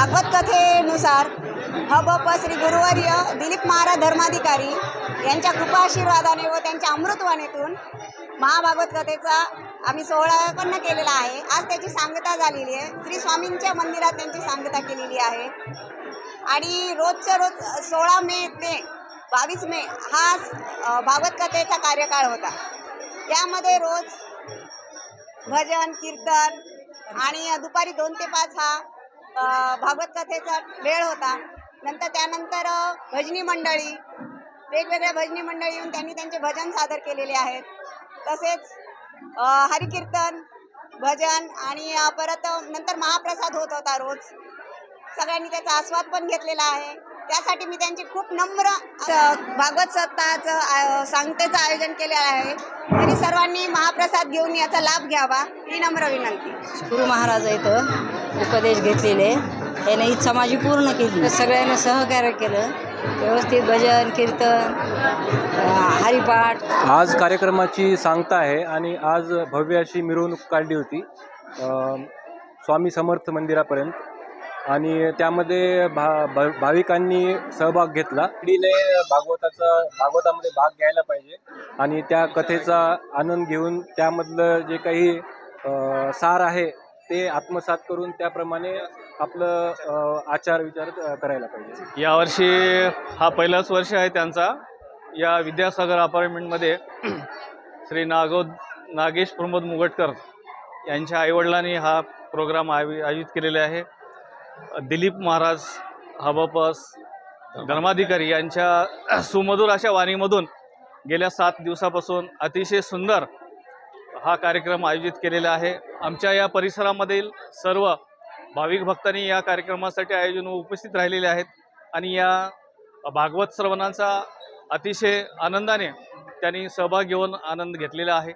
भागवत कथेनुसार हबप श्री गुरुवर्य दिलीप महाराज धर्माधिकारी यांच्या कृपा आशीर्वादाने व त्यांच्या अमृतवाणीतून महाभागवत कथेचा आम्ही सोहळा पण केलेला आहे. आज त्याची सांगता झालेली आहे. श्री स्वामींच्या मंदिरात त्यांची सांगता केलेली आहे. आणि रोजच्या रोज सोळा मे ते बावीस मे हा भागवत कथेचा कार्यकाळ होता. त्यामध्ये रोज भजन कीर्तन आणि दुपारी दोन ते पाच हा भागवत कथेचा वेळ होता. नंतर त्यानंतर भजनी मंडळी वेगवेगळ्या भजनी मंडळी येऊन त्यांनी त्यांचे भजन सादर केलेले आहेत. तसेच हरिकीर्तन भजन आणि परत नंतर महाप्रसाद होत होता रोज. सगळ्यांनी त्याचा आस्वाद पण घेतलेला आहे. त्यासाठी मी त्यांची खूप नम्र भागवत सप्ताहाचं सांगतेचं आयोजन केलेलं आहे. तरी सर्वांनी महाप्रसाद घेऊन याचा लाभ घ्यावा ही नम्र विनंती. गुरु महाराज इथं उपदेश घेतलेले त्याने इच्छा माझी पूर्ण केली. सगळ्यांना सहकार्य केलं. व्यवस्थित भजन कीर्तन हरिपाठ. आज कार्यक्रमाची सांगता आहे आणि आज भव्य अशी मिरवणूक काढली होती. स्वामी समर्थ मंदिरापर्यंत. आणि त्यामध्ये भा भा- भाविकांनी सहभाग घेतला. पिढीने भागवताचा भागवतामध्ये भाग घ्यायला पाहिजे. आणि त्या कथेचा आनंद घेऊन त्यामधलं जे काही सार आहे ते आत्मसात करून त्याप्रमाणे आपलं आचार विचार करायला पाहिजे. यावर्षी हा पहिलाच वर्ष आहे त्यांचा. या विद्यासागर अपार्टमेंटमध्ये श्री नागो नागेश प्रमोद मुगटकर यांच्या आईवडिलांनी हा प्रोग्राम आयो आयोजित केलेला आहे. दिलीप महाराज हबपस धर्माधिकारी यांच्या सुमधुर अशा वाणीमधून गेल्या सात दिवसापासून अतिशय सुंदर हा कार्यक्रम आयोजित केलेला आहे. आमच्या या परिसरामधील सर्व भाविक भक्तांनी या कार्यक्रमासाठी आयोजन उपस्थित राहिलेले आहेत आणि या भागवत श्रवणाचा अतिशय आनंदाने त्यांनी सहभाग घेऊन आनंद घेतलेला आहे.